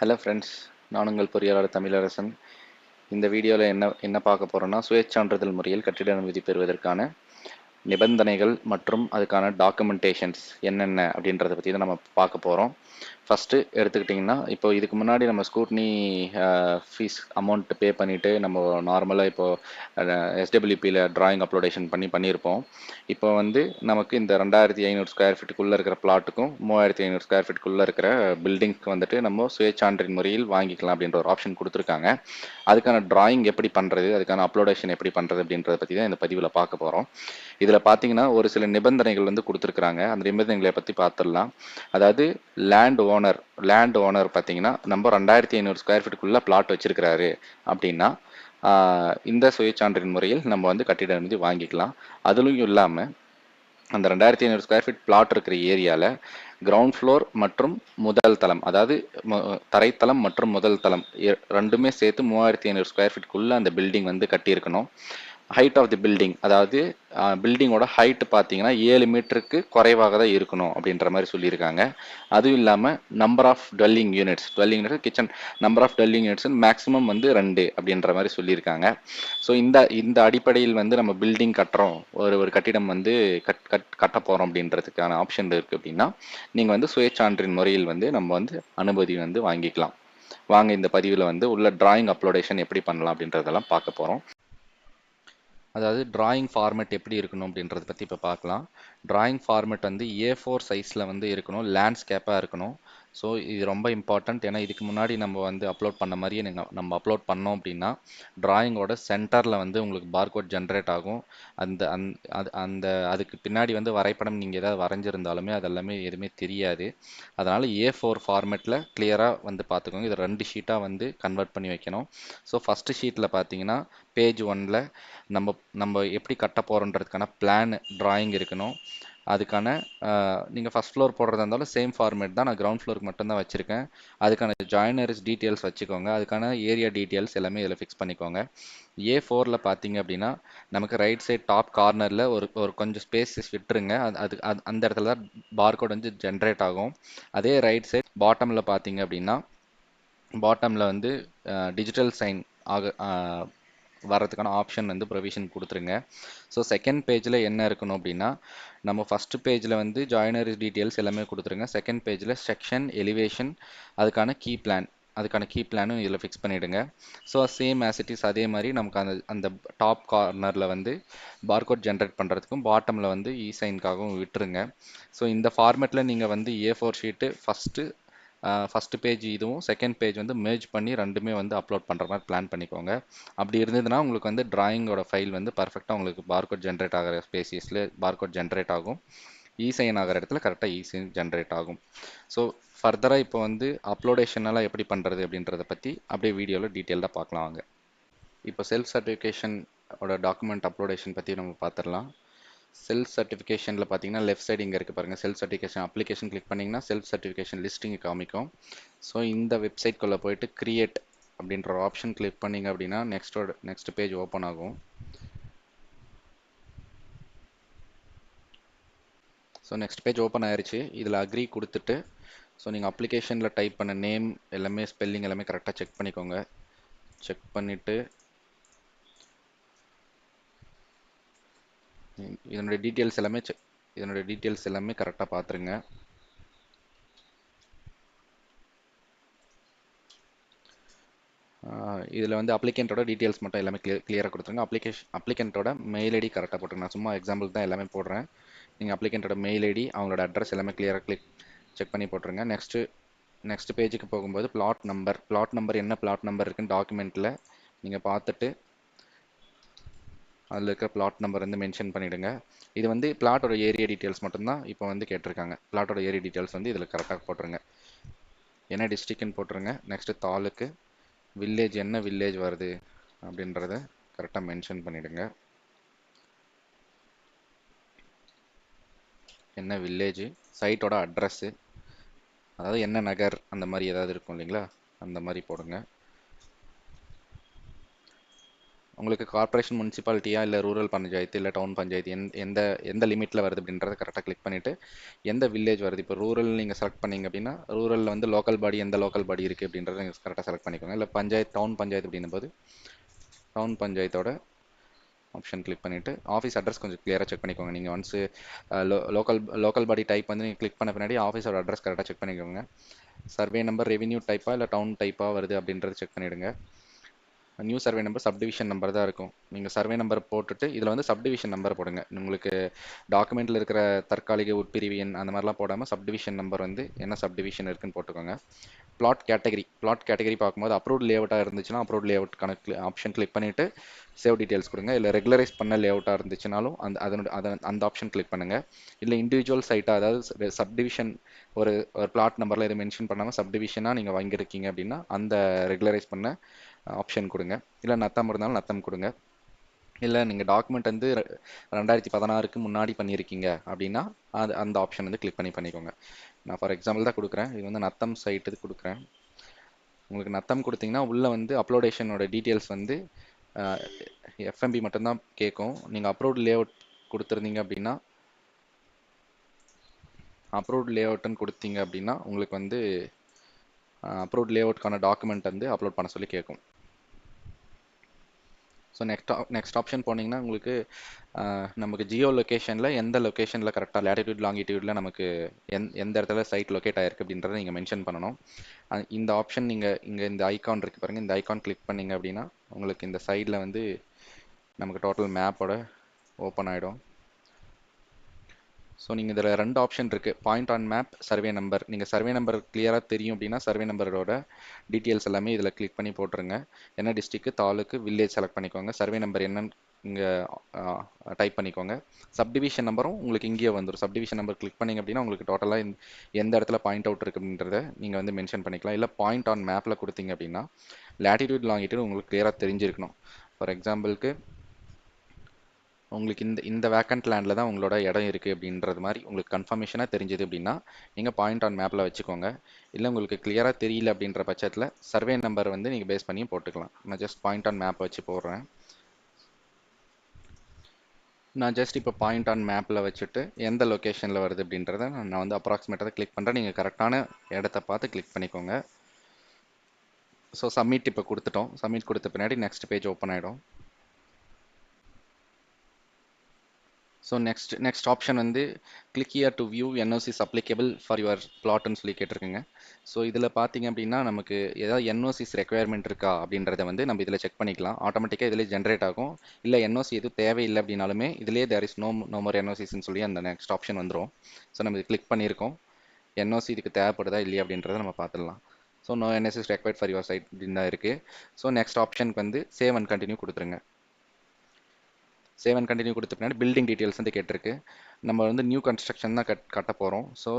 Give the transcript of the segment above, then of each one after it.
Hello friends நான் உங்கள் பொறியாளர் தமிழரசன். இந்த வீடியோவில் என்ன என்ன பார்க்க போகிறோன்னா சுயச்சான்றிதழ் முறையில் கட்டிட அனுமதி பெறுவதற்கான நிபந்தனைகள் மற்றும் அதுக்கான டாக்குமெண்டேஷன்ஸ் என்னென்ன அப்படின்றத பற்றி தான் நம்ம பார்க்க போகிறோம் ஃபஸ்ட்டு எடுத்துக்கிட்டிங்கன்னா இப்போ இதுக்கு முன்னாடி நம்ம ஸ்கூட்னி ஃபீஸ் அமௌண்ட் பே பண்ணிவிட்டு நம்ம நார்மலாக இப்போது எஸ்டபிள்யூபியில் ட்ராயிங் அப்லோடேஷன் பண்ணி பண்ணியிருப்போம். இப்போ வந்து நமக்கு இந்த ரெண்டாயிரத்தி ஐநூறு ஸ்கொயர் ஃபீட்டுக்குள்ளே இருக்கிற பிளாட்டுக்கும் மூவாயிரத்தி ஐநூறு ஸ்கொயர் ஃபீட்டுக்குள்ளே இருக்கிற பில்டிங்க்கு வந்துட்டு நம்ம சுயச்சான்றின் முறையில் வாங்கிக்கலாம் அப்படின்ற ஒரு ஆப்ஷன் கொடுத்துருக்காங்க. அதுக்கான ட்ராயிங் எப்படி பண்ணுறது அதுக்கான அப்லோடேஷன் எப்படி பண்ணுறது அப்படின்றத பற்றி தான் இந்த பதிவில் பார்க்க போகிறோம் இதில் பார்த்தீங்கன்னா ஒரு சில நிபந்தனைகள் வந்து கொடுத்துருக்குறாங்க. அந்த நிபந்தனைகளை பற்றி பார்த்துடலாம் அதாவது லேண்ட் ஓனர் லேண்ட் ஓனர் பார்த்தீங்கன்னா நம்ம ரெண்டாயிரத்தி ஐநூறு ஸ்கொயர் ஃபீட்டுக்குள்ளே பிளாட் வச்சுருக்கிறாரு அப்படின்னா இந்த சுயச்சான்றின் முறையில் நம்ம வந்து கட்டிட அனுமதி வாங்கிக்கலாம். அதுலையும் இல்லாமல் அந்த ரெண்டாயிரத்தி ஐநூறு ஸ்கொயர் ஃபீட் பிளாட் இருக்கிற ஏரியாவில் கிரவுண்ட் ஃப்ளோர் மற்றும் முதல் தளம் அதாவது தரைத்தளம் மற்றும் முதல் தளம் ரெண்டுமே சேர்த்து மூவாயிரத்தி ஐநூறு ஸ்கொயர் ஃபீட்குள்ளே அந்த பில்டிங் வந்து கட்டியிருக்கணும். ஹைட் ஆஃப் தி பில்டிங் அதாவது பில்டிங்கோட ஹைட் பார்த்தீங்கன்னா ஏழு மீட்டருக்கு குறைவாக தான் இருக்கணும் அப்படின்ற மாதிரி சொல்லியிருக்காங்க. அதுவும் இல்லாமல் number of dwelling units dwelling units kitchen number of dwelling units maximum வந்து ரெண்டு அப்படின்ற மாதிரி சொல்லியிருக்காங்க. ஸோ இந்த இந்த அடிப்படையில் வந்து நம்ம பில்டிங் கட்டுறோம். ஒரு ஒரு கட்டிடம் வந்து கட் கட் கட்ட போகிறோம் அப்படின்றதுக்கான ஆப்ஷன் இருக்குது அப்படின்னா நீங்கள் வந்து சுயச்சான்றின் முறையில் வந்து நம்ம வந்து அனுமதி வந்து வாங்கிக்கலாம். வாங்க இந்த பதிவில் வந்து உள்ள டிராயிங் அப்லோடேஷன் எப்படி பண்ணலாம் அப்படின்றதெல்லாம் பார்க்க போகிறோம் அதாவது டிராயிங் ஃபார்மேட் எப்படி இருக்கணும் அப்படின்றத பற்றி இப்போ பார்க்கலாம். டிராயிங் ஃபார்மேட் வந்து ஏ ஃபோர் சைஸில் வந்து இருக்கணும். லேண்ட்ஸ்கேப்பாக இருக்கணும். ஸோ இது ரொம்ப இம்பார்ட்டண்ட் ஏன்னா இதுக்கு முன்னாடி நம்ம வந்து அப்லோட் பண்ண மாதிரியே நீங்கள் நம்ம அப்லோட் பண்ணோம் அப்படின்னா ட்ராயிங்கோட சென்டரில் வந்து உங்களுக்கு பார்கோட் ஜென்ரேட் ஆகும். அந்த அந் அது அந்த அதுக்கு பின்னாடி வந்து வரைபடம் நீங்கள் ஏதாவது வரைஞ்சிருந்தாலுமே அதெல்லாமே எதுவுமே தெரியாது. அதனால் ஏ ஃபோர் ஃபார்மேட்டில் கிளியராக வந்து பார்த்துக்கோங்க. இதை ரெண்டு ஷீட்டாக வந்து கன்வெர்ட் பண்ணி வைக்கணும். ஸோ ஃபஸ்ட்டு ஷீட்டில் பார்த்தீங்கன்னா பேஜ் ஒனில் நம்ம நம்ம எப்படி கட்ட போகிறோன்றதுக்கான பிளான் ட்ராயிங் இருக்கணும். அதுக்கான நீங்கள் ஃபஸ்ட் ஃப்ளோர் போடுறதா இருந்தாலும் சேம் ஃபார்மேட் தான். நான் கிரவுண்ட் ஃப்ளோருக்கு மட்டும்தான் வச்சுருக்கேன். அதுக்கான ஜாயினர்ஸ் டீட்டெயில்ஸ் வச்சுக்கோங்க. அதுக்கான ஏரியா டீட்டெயில்ஸ் எல்லாமே இதில் ஃபிக்ஸ் பண்ணிக்கோங்க. ஏ ஃபோரில் பார்த்தீங்க அப்படின்னா நமக்கு ரைட் சைட் டாப் கார்னரில் ஒரு ஒரு கொஞ்சம் ஸ்பேஸஸ் விட்டுருங்க. அது அது அந்த இடத்துல தான் பார்கோட் வந்து ஜென்ரேட் ஆகும். அதே ரைட் சைட் பாட்டமில் பார்த்தீங்க அப்படின்னா பாட்டமில் வந்து டிஜிட்டல் சைன் ஆக வர்றதுக்கான ஆப்ஷன் வந்து ப்ரொவிஷன் கொடுத்துருங்க. ஸோ செகண்ட் பேஜில் என்ன இருக்கணும் அப்படின்னா நம்ம ஃபஸ்ட்டு பேஜில் வந்து ஜாயினரி டீட்டெயில்ஸ் எல்லாமே கொடுத்துருங்க. செகண்ட் பேஜில் செக்ஷன் எலிவேஷன் அதுக்கான கீ பிளான் அதுக்கான கீ பிளானும் இதில் ஃபிக்ஸ் பண்ணிவிடுங்க ஸோ சேம் ஆசிட்டிஸ் அதே மாதிரி நமக்கு அந்த அந்த டாப் கார்னரில் வந்து பார்கோட் ஜென்ரேட் பண்ணுறதுக்கும் பாட்டமில் வந்து இ சைனுக்காகவும் விட்டுருங்க. ஸோ இந்த ஃபார்மேட்டில் நீங்கள் வந்து A four sheet first first page இதுவும் செகண்ட் பேஜ் வந்து மேர்ஜ் பண்ணி ரெண்டுமே வந்து அப்லோட் பண்ணுற மாதிரி பிளான் பண்ணிக்கோங்க. அப்படி இருந்ததுன்னா உங்களுக்கு வந்து ட்ராயிங்கோட ஃபைல் வந்து பர்ஃபெக்டாக உங்களுக்கு பார்கோட் ஜென்ரேட் ஆகிற ஸ்பேசிஸில் பார்கோட் ஜென்ரேட் ஆகும். இசைன் ஆகிற இடத்துல கரெக்டாக இசைன் ஜென்ரேட் ஆகும். ஸோ ஃபர்தராக இப்போ வந்து அப்லோடேஷனெல்லாம் எப்படி பண்ணுறது அப்படின்றத பற்றி அப்படியே வீடியோவில் டீட்டெயில்டாக பார்க்கலாம் வாங்க. இப்போ செல்ஃப் சர்டிஃபிகேஷனோட டாக்குமெண்ட் அப்லோடேஷன் பற்றி நம்ம பார்த்துடலாம். செல்ஃப் சர்டிஃபிகேஷனில் பார்த்தீங்கன்னா லெஃப்ட் சைடு இங்கே இருக்குது பாருங்கள் செல்ஃப் சர்டிஃபிகேஷன் அப்ளிகேஷன் கிளிக் பண்ணிங்கன்னா செல்ஃப் சர்டிஃபிகேஷன் லிஸ்டிங் காமிக்கும். ஸோ இந்த வெப்சைட்குள்ளே போயிட்டு க்ரியேட் அப்படின்ற ஒரு ஆப்ஷன் கிளிக் பண்ணிங்க அப்படின்னா நெக்ஸ்டோட நெக்ஸ்ட் பேஜ் ஓப்பன் ஆகும். ஸோ நெக்ஸ்ட் பேஜ் ஓப்பன் ஆயிடுச்சு இதில் அக்ரி கொடுத்துட்டு ஸோ நீங்கள் அப்ளிகேஷனில் டைப் பண்ண நேம் எல்லாமே ஸ்பெல்லிங் எல்லாமே கரெக்டாக செக் பண்ணிக்கோங்க. செக் பண்ணிவிட்டு இதனுடைய டீட்டெயில்ஸ் எல்லாமே செக் இதனுடைய டீட்டெயில்ஸ் எல்லாமே கரெக்டாக பார்த்துருங்க. இதில் வந்து அப்ளிகேண்ட்டோட டீட்டெயில்ஸ் மட்டும் எல்லாமே கிளியர் கிளியராக கொடுத்துருங்க. அப்ளிகேஷன் அப்ளிகேண்ட்டோட மெயில் ஐடி கரெக்டாக போட்டுருங்க. நான் சும்மா எக்ஸாம்பிள் தான் எல்லாமே போடுறேன். நீங்கள் அப்ளிகேண்ட்டோட மெயில் ஐடி அவங்களோட அட்ரஸ் எல்லாமே கிளியராக கிளிக் செக் பண்ணி போட்டுருங்க. நெக்ஸ்ட்டு நெக்ஸ்ட் பேஜுக்கு போகும்போது பிளாட் நம்பர் பிளாட் நம்பர் என்ன பிளாட் நம்பர் இருக்குன்னு டாக்குமெண்ட்டில் நீங்கள் பார்த்துட்டு அதில் இருக்கிற பிளாட் நம்பர் வந்து மென்ஷன் பண்ணிவிடுங்க இது வந்து பிளாட்டோட ஏரியா டீட்டெயில்ஸ் மட்டும்தான் இப்போ வந்து கேட்டிருக்காங்க. பிளாட்டோட ஏரியா டீட்டெயில்ஸ் வந்து இதில் கரெக்டாக போட்டுருங்க. என்ன டிஸ்ட்ரிக்ட்னு போட்டுருங்க. நெக்ஸ்ட்டு தாலுக்கு. வில்லேஜ் என்ன வில்லேஜ் வருது அப்படின்றத கரெக்டாக மென்ஷன் பண்ணிவிடுங்க என்ன வில்லேஜு சைட்டோட அட்ரஸ்ஸு அதாவது என்ன நகர்? அந்த மாதிரி ஏதாவது இருக்கும் இல்லைங்களா? அந்த மாதிரி போடுங்க. உங்களுக்கு கார்ப்பரேஷன் முனிசிபாலிட்டியா இல்லை ரூரல் பஞ்சாயத்து இல்லை டவுன் பஞ்சாயத்து எந்த எந்த எந்த லிமிட்டில் வருது அப்படின்றத கரெக்டாக கிளிக் பண்ணிவிட்டு எந்த வில்லேஜ் வருது? இப்போ ரூரல் நீங்கள் செலக்ட் பண்ணீங்க அப்படின்னா ரூரலில் வந்து லோக்கல் பாடி எந்த லோக்கல் பாடி இருக்குது அப்படின்றத நீங்கள் கரெக்டாக செலக்ட் பண்ணிக்கோங்க. இல்லை பஞ்சாயத்து டவுன் பஞ்சாயத்து அப்படின்னும் போது டவுன் பஞ்சாயத்தோட ஆப்ஷன் கிளிக் பண்ணிவிட்டு ஆஃபீஸ் அட்ரஸ் கொஞ்சம் கிளியராக செக் பண்ணிக்கோங்க. நீங்கள் once local local body type வந்து நீங்கள் கிளிக் பண்ண பின்னாடி ஆஃபீஸோட அட்ரஸ் கரெக்டாக செக் பண்ணிக்கோங்க. சர்வே நம்பர் ரெவென்யூ டைப்பாக இல்லை டவுன் டைப்பாக வருது அப்படின்றத செக் பண்ணிவிடுங்க new survey number subdivision number தான் இருக்கும். நீங்கள் சர்வே நம்பர் போட்டுட்டு இதில் வந்து சப்டிவிஷன் நம்பர் போடுங்க. உங்களுக்கு டாக்குமெண்ட்டில் இருக்கிற தற்காலிக உட்பிரிவு எண் அந்த மாதிரிலாம் போடாமல் சப்டிவிஷன் நம்பர் வந்து என்ன சப்டிவிஷன் இருக்குன்னு போட்டுக்கோங்க. பிளாட் கேட்டகரி பிளாட் கேட்டகரி பார்க்கும்போது அப்ரூவ் லேஅவுட்டாக இருந்துச்சுன்னா அப்ரூவ் லேஅவுட் கணக்கு ஆப்ஷன் கிளிக் பண்ணிவிட்டு சேவ் டீட்டெயில்ஸ் கொடுங்க. இல்லை ரெகுலரைஸ் பண்ண லேஅவுட்டாக இருந்துச்சுனாலும் அந்த அதனோட அதை அந்த ஆப்ஷன் கிளிக் பண்ணுங்கள் இல்லை இண்டிவிஜுவல் சைட்டாக அதாவது சப்டிவிஷன் ஒரு ஒரு பிளாட் நம்பரில் எதுவும் மென்ஷன் பண்ணாமல் சப்டிவிஷனாக நீங்கள் வாங்கியிருக்கீங்க அப்படின்னா அந்த ரெகுலரைஸ் பண்ண ஆப்ஷன் கொடுங்க. இல்லை நத்தம் இருந்தாலும் நத்தம் கொடுங்க. இல்லை நீங்கள் டாக்குமெண்ட் வந்து ரெண்டாயிரத்தி பதினாறுக்கு முன்னாடி பண்ணியிருக்கீங்க அப்படின்னா அது அந்த ஆப்ஷன் வந்து கிளிக் பண்ணி பண்ணிக்கோங்க. நான் ஃபார் எக்ஸாம்பிள் தான் கொடுக்குறேன். இது வந்து நத்தம் சைட்டு கொடுக்குறேன். உங்களுக்கு நத்தம் கொடுத்தீங்கன்னா உள்ளே வந்து அப்லோடேஷனோட டீட்டெயில்ஸ் வந்து எஃப்எம்பி மட்டும்தான் கேட்கும். நீங்கள் அப்ரோட் லேஅவுட் கொடுத்துருந்தீங்க அப்படின்னா அப்ரோட் லேஅவுட்டுன்னு கொடுத்தீங்க அப்படின்னா உங்களுக்கு வந்து அப்ரூவ்ட் லேஅவுட்கான டாக்குமெண்ட் வந்து அப்லோட் பண்ண சொல்லி கேட்கும் ஸோ நெக்ஸ்ட் நெக்ஸ்ட் ஆப்ஷன் போனீங்கன்னா உங்களுக்கு நமக்கு ஜியோ லொக்கேஷனில் எந்த லொக்கேஷனில் கரெக்டாக லேட்டிடியூட் லாங்கிடியூடில் நமக்கு எந் எந்த இடத்துல சைட் லொக்கேட் ஆயிருக்கு அப்படின்றத நீங்கள் மென்ஷன் பண்ணணும். இந்த ஆப்ஷன் நீங்கள் இங்கே இந்த ஐக்கான் இருக்குது பாருங்கள் இந்த ஐக்கான் கிளிக் பண்ணிங்க அப்படின்னா உங்களுக்கு இந்த சைடில் வந்து நமக்கு டோட்டல் மேப்போட ஓப்பன் ஆகிடும் ஸோ நீங்கள் இதில் ரெண்டு ஆப்ஷன் இருக்குது point on map survey number நீங்கள் சர்வே நம்பர் கிளியராக தெரியும் அப்படின்னா சர்வே நம்பரோட டீட்டெயில்ஸ் எல்லாமே இதில் கிளிக் பண்ணி போட்டுருங்க. என்ன டிஸ்ட்ரிக்கு தாலுக்கு வில்லேஜ் செலக்ட் பண்ணிக்கோங்க. சர்வே நம்பர் என்னன்னு இங்கே டைப் பண்ணிக்கோங்க. சப்டிவிஷன் நம்பரும் உங்களுக்கு இங்கேயே வந்துடும் சப்டிவிஷன் நம்பர் கிளிக் பண்ணிங்க அப்படின்னா உங்களுக்கு டோட்டலாக எந்த இடத்துல பாயிண்ட் அவுட் இருக்கு அப்படின்றத நீங்கள் வந்து மென்ஷன் பண்ணிக்கலாம். இல்லை பாயிண்ட் ஆன் மேப்பில் கொடுத்தீங்க அப்படின்னா லேட்டிடியூட் லாங்கிட்டு உங்களுக்கு கிளியராக தெரிஞ்சிருக்கணும். ஃபார் எக்ஸாம்பிளுக்கு உங்களுக்கு இந்த இந்த வேக்கண்ட் லேண்டில் தான் உங்களோட இடம் இருக்குது அப்படின்றது மாதிரி உங்களுக்கு கன்ஃபர்மேஷனாக தெரிஞ்சது அப்படின்னா நீங்கள் பாயிண்ட் ஆன் மேப்பில் வச்சுக்கோங்க. இல்லை உங்களுக்கு கிளியராக தெரியல அப்படின்ற பட்சத்தில் சர்வே நம்பர் வந்து நீங்கள் பேஸ் பண்ணி போட்டுக்கலாம். நான் ஜஸ்ட் பாயிண்ட் ஆன் மேப் வச்சு போடுறேன். நான் ஜஸ்ட் இப்போ பாயிண்ட் ஆன் மேப்பில் வச்சுட்டு எந்த லொக்கேஷனில் வருது அப்படின்றத நான் வந்து அப்ராக்சிமேட்டாக கிளிக் பண்ணுறேன் நீங்கள் கரெக்டான இடத்த பார்த்து கிளிக் பண்ணிக்கோங்க. ஸோ சப்மிட் இப்போ கொடுத்துட்டோம். சப்மிட் கொடுத்த பின்னாடி நெக்ஸ்ட் பேஜ் ஓப்பன் ஆகிடும் ஸோ நெக்ஸ்ட் நெக்ஸ்ட் ஆப்ஷன் வந்து click here to view NOCs applicable for your பிளாட்னு சொல்லி கேட்டிருக்குங்க. ஸோ இதில் பார்த்தீங்க அப்படின்னா நமக்கு ஏதாவது என்ஓசிஸ் ரெக்குயர்மெண்ட் இருக்கா அப்படின்றத வந்து நம்ம இதில் செக் பண்ணிக்கலாம். ஆட்டோமேட்டிக்காக இதிலே ஜென்ரேட் ஆகும். இல்லை என்ஓசி எதுவும் தேவையில்லை அப்படின்னாலுமே இதிலே there is no no more என்ஓசிஸ்ன்னு சொல்லி அந்த நெக்ஸ்ட் ஆப்ஷன் வந்துடும் ஸோ நம்ம இது கிளிக் பண்ணியிருக்கோம். என்ஓசி இதுக்கு தேவைப்படுதா இல்லையா அப்படின்றத நம்ம பார்த்துடலாம். So no NSS required for your site அப்படின்னு தான் இருக்குது ஸோ நெக்ஸ்ட் ஆப்ஷனுக்கு வந்து சேவ் அண்ட் கண்டினியூ கொடுத்துருங்க. சேவ் அண்ட் கண்டினியூ கொடுத்த பின்னாடி பில்டிங் டீட்டெயில்ஸ் வந்து கேட்டிருக்கு. நம்ம வந்து நியூ கன்ஸ்ட்ரக்ஷன் தான் கட் கட்ட போகிறோம் ஸோ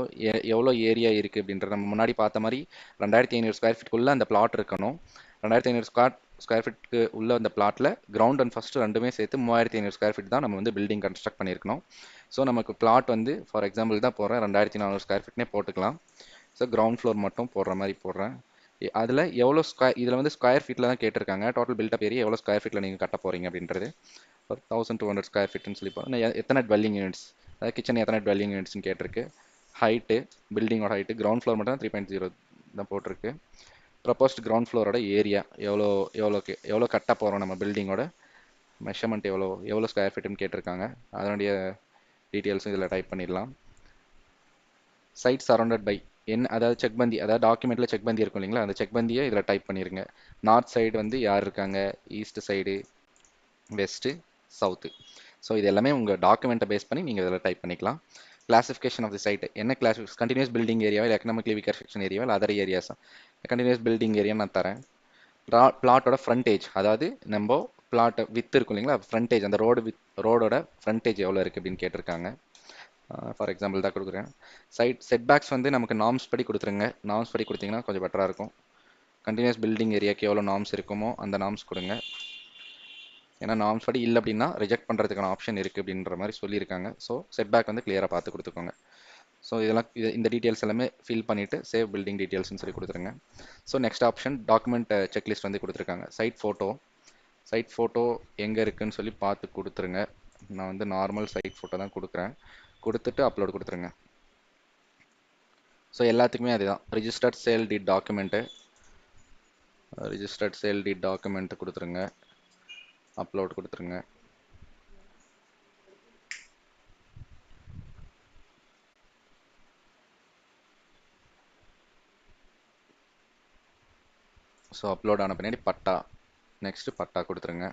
எவ்வளோ ஏரியா இருக்குது அப்படின்றது நம்ம முன்னாடி பார்த்த மாதிரி ரெண்டாயிரத்தி ஐநூறு ஸ்கொயர் ஃபீட்குள்ளே அந்த பிளாட் இருக்கணும். ரெண்டாயிரத்தி ஐநூறு ஸ்கொயர் ஸ்கொயர் ஃபீட்டுக்கு உள்ள அந்த பிளாட்டில் கிரவுண்ட் அண்ட் ஃபஸ்ட்டு ரெண்டுமே சேர்த்து மூவாயிரத்தி ஐநூறு ஸ்கொயர் ஃபீட் தான் நம்ம வந்து பில்டிங் கன்ஸ்ட்ரக்ட் பண்ணியிருக்கணும். ஸோ நமக்கு பிளாட் வந்து ஃபார் எக்ஸாம்பிள் தான் போடுறேன். ரெண்டாயிரத்தி நானூறு ஸ்கொயர் ஃபீட்னே போட்டுக்கலாம். ஸோ கிரவுண்ட் ஃப்ளோர் மட்டும் போடுற மாதிரி போடுறேன். அதில் எவ்வளோ ஸ்கொயர் இதில் வந்து ஸ்கொயர் ஃபீட்டில் தான் கேட்டிருக்காங்க. டோட்டல் பில்டப் ஏரியா எவ்வளோ ஸ்கொயர் ஃபீட்டில் நீங்கள் கட்ட போகிறீங்க அப்படின்றது. ஒரு தௌசண்ட் டூ ஹண்ட்ரட் ஸ்கொயர் ஃபீட்னு சொல்லி பார்த்தோம் எத்தனை டுவெல்லிங் யூனிட்ஸ் அதாவது கிச்சன் எத்தனை டுவெல்லிங் யூனிட்ஸ்னு கேட்டிருக்கு. ஹைட்டு பில்டிங்கோட ஹைட்டு கிரவுண்ட் ஃப்ளோர் மட்டும் த்ரீ பாயிண்ட் ஜீரோ தான் போட்டிருக்கு. ப்ரப்போஸ்ட் கிரவுண்ட் ஃப்ளோரோட ஏரியா எவ்வளோ எவ்வளோ எவ்வளோ கட்ட போகிறோம் நம்ம பில்டிங்கோட மெஷர்மெண்ட் எவ்வளோ எவ்வளோ ஸ்கொயர் ஃபீட்டுன்னு கேட்டிருக்காங்க. அதனுடைய டீட்டெயில்ஸும் இதில் டைப் பண்ணிடலாம். சைட் சரௌண்டட் பை என்ன அதாவது செக் பந்தி அதாவது டாக்குமெண்ட்டில் செக் பந்தி இருக்கும் இல்லைங்களா? அந்த செக் பந்தியை இதில் டைப் பண்ணிடுங்க நார்த் சைடு வந்து யார் இருக்காங்க? East side west south. So இது எல்லாமே உங்கள் டாக்குமெண்ட்டை பேஸ் பண்ணி நீங்கள் இதில் டைப் பண்ணிக்கலாம். கிளாசிஃபிகேஷன் ஆஃப் தி சைட் என்ன கிளாஸ் கண்டினியூஸ் பில்டிங் ஏரியாவா இல்லை எக்கனாமிக்லி வீக்கர் செக்ஷன் ஏரியாவா இல்லை other areas continuous building area நான் தரேன். பிளாட்டோட ஃப்ரண்டேஜ் அதாவது நம்ம பிளாட்டை வித் இருக்கும் இல்லைங்களா? ஃப்ரண்டேஜ் அந்த ரோடு வித் ரோடோட ஃப்ரண்டேஜ் எவ்வளோ இருக்குது அப்படின்னு கேட்டிருக்காங்க. ஃபார் எக்ஸாம்பிள் தான் கொடுக்குறேன். சைட் செட்பேக்ஸ் வந்து நமக்கு நாம்ஸ் படி கொடுத்துருங்க. நாம்ஸ் படி கொடுத்தீங்கன்னா கொஞ்சம் பெட்டராக இருக்கும். கண்டினியூஸ் பில்டிங் ஏரியாவுக்கு எவ்வளோ நாம்ஸ் இருக்குமோ அந்த நாம்ஸ் கொடுங்க. ஏன்னா நார்ம்ஸ் படி இல்லை அப்படின்னா ரிஜெக்ட் பண்ணுறதுக்கான ஆப்ஷன் இருக்குது அப்படின்ற மாதிரி சொல்லியிருக்காங்க. ஸோ செட்பேக் வந்து கிளியராக பார்த்து கொடுத்துக்கோங்க. ஸோ இதெல்லாம் இது இந்த டீட்டெயில்ஸ் எல்லாமே ஃபில் பண்ணிவிட்டு சேவ் பில்டிங் டீட்டெயில்ஸ்னு சொல்லி கொடுத்துருங்க. So next option document checklist வந்து கொடுத்துருக்காங்க. சைட் ஃபோட்டோ சைட் ஃபோட்டோ எங்கே இருக்குதுன்னு சொல்லி பார்த்து கொடுத்துருங்க. நான் வந்து நார்மல் சைட் ஃபோட்டோ தான் கொடுக்குறேன். கொடுத்துட்டு அப்லோட் கொடுத்துருங்க. ஸோ எல்லாத்துக்குமே அதுதான். Registered sale deed document registered sale deed document கொடுத்துருங்க. அப்லோட் கொடுத்துருங்க. ஸோ அப்லோட் ஆன பின்னாடி பட்டா. நெக்ஸ்ட்டு பட்டா கொடுத்துருங்க.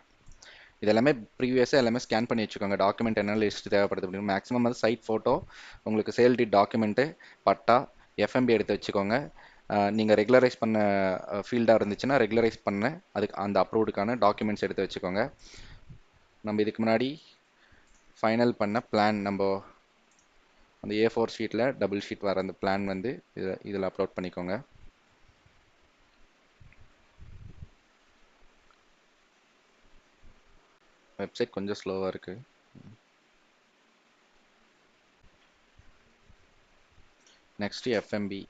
இது எல்லாமே ப்ரீவியஸாக எல்லாமே ஸ்கேன் பண்ணி வச்சுக்கோங்க. டாக்குமெண்ட் என்ன லிஸ்ட் தேவைப்படுது அப்படின்னு. மேக்ஸிமம் வந்து சைட் ஃபோட்டோ உங்களுக்கு சேல்டி டாக்குமெண்ட்டு பட்டா எஃப்எம்பி எடுத்து வச்சுக்கோங்க. நீங்கள் ரெகுலரைஸ் பண்ண ஃபீல்டாக இருந்துச்சுன்னா ரெகுலரைஸ் பண்ண. அதுக்கு அந்த அப்ரூவ்டுக்கான டாக்குமெண்ட்ஸ் எடுத்து வச்சுக்கோங்க. நம்ம இதுக்கு முன்னாடி ஃபைனல் பண்ண பிளான் நம்ம அந்த ஏ ஃபோர் ஷீட்டில் டபுள் ஷீட் வர அந்த பிளான் வந்து இதில் இதில் அப்லோட் பண்ணிக்கோங்க. வெப்சைட் கொஞ்சம் ஸ்லோவாக இருக்குது நெக்ஸ்ட்டு எஃப்எம்பி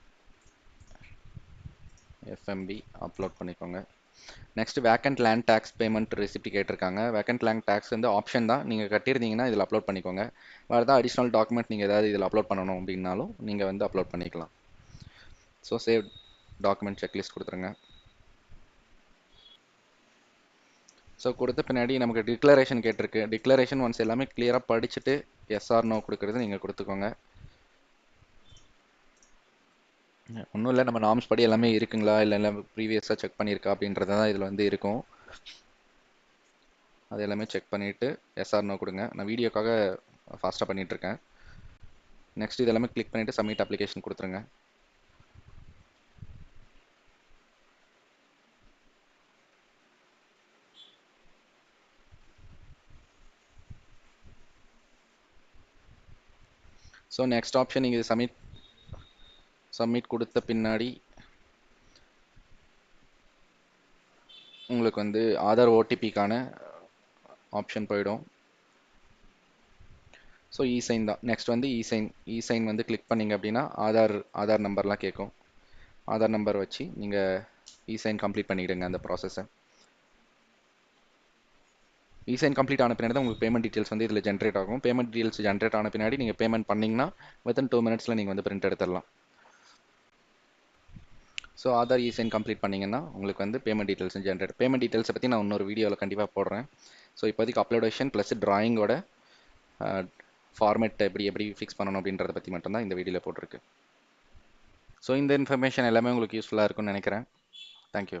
எஃப்எம்பி அப்லோட் பண்ணிக்கோங்க. Next vacant land tax payment receipt கேட்டிருக்காங்க. வேக்கண்ட் லேண்ட் டேக்ஸ் வந்து ஆப்ஷன் தான். நீங்கள் கட்டியிருந்தீங்கன்னா இதில் அப்லோட் பண்ணிக்கோங்க. வேறு ஏதாவது அடிஷ்னல் டாக்குமெண்ட் நீங்கள் ஏதாவது இதில் அப்லோட் பண்ணணும் அப்படின்னாலும் நீங்கள் வந்து அப்லோட் பண்ணிக்கலாம். ஸோ சேவ் டாக்குமெண்ட் செக்லிஸ்ட் கொடுத்துருங்க. ஸோ கொடுத்த பின்னாடி நமக்கு டிக்ளரேஷன் கேட்டிருக்கு. டிக்ளரேஷன் ஒன்ஸ் எல்லாமே கிளியராக படிச்சுட்டு எஸ்ஆர் நோ கொடுக்குறது நீங்கள் கொடுத்துக்கோங்க. ஒன்றும் இல்லை. நம்ம நார்ம்ஸ் படி எல்லாமே இருக்குங்களா? இல்லை இல்லை ப்ரீவியஸாக செக் பண்ணியிருக்கா அப்படின்றது தான் இதில் வந்து இருக்கும். அது எல்லாமே செக் பண்ணிவிட்டு எஸ்ஆர்னோ கொடுங்க. நான் வீடியோக்காக ஃபாஸ்ட்டாக பண்ணிகிட்ருக்கேன் நெக்ஸ்ட் இது எல்லாமே கிளிக் பண்ணிவிட்டு சப்மிட் அப்ளிகேஷன் கொடுத்துருங்க. ஸோ நெக்ஸ்ட் ஆப்ஷன் நீங்கள் சப்மிட் சப்மிட் கொடுத்த பின்னாடி உங்களுக்கு வந்து ஆதார் ஓடிபிக்கான ஆப்ஷன் போயிடும். ஸோ இசைன் தான். நெக்ஸ்ட் வந்து இசைன் இசைன் வந்து கிளிக் பண்ணிங்க அப்படின்னா ஆதார் ஆதார் நம்பர்லாம் கேட்கும். ஆதார் நம்பர் வச்சு நீங்கள் இசைன் கம்ப்ளீட் பண்ணிவிடுங்க அந்த ப்ராசஸை இசைன் கம்ப்ளீட் ஆன பின்னாடி தான் உங்களுக்கு பேமெண்ட் டீட்டெயில்ஸ் வந்து இதில் ஜென்ரேட் ஆகும். பேமெண்ட் டீட்டெயில்ஸ் ஜென்ரேட் ஆன பின்னாடி நீங்கள் பேமெண்ட் பண்ணிங்கன்னா வித்தின் டூ மினிட்ஸில் நீங்கள் வந்து பிரிண்ட் எடுத்துடலாம். ஸோ ஆதார் இசைன் கம்ப்ளீட் பண்ணிங்கன்னா உங்களுக்கு வந்து பேமெண்ட் டீட்டெயில்ஸ் ஜென்ரேட் பேமெண்ட் டீட்டெயில்ஸை பற்றி நான் இன்னொரு வீடியோவில் கண்டிப்பாக போடுறேன். ஸோ இப்போதைக்கு அப்லோடேஷன் ப்ளஸ் ட்ராயிங்கோட ஃபார்மேட் எப்படி எப்படி ஃபிக்ஸ் பண்ணணும் அப்படின்றத பற்றி மட்டும்தான் இந்த வீடியோவில் போட்டிருக்கு. ஸோ இந்த இன்ஃபர்மேஷன் எல்லாமே உங்களுக்கு யூஸ்ஃபுல்லாக இருக்கும்னு நினைக்கிறேன். தேங்க்யூ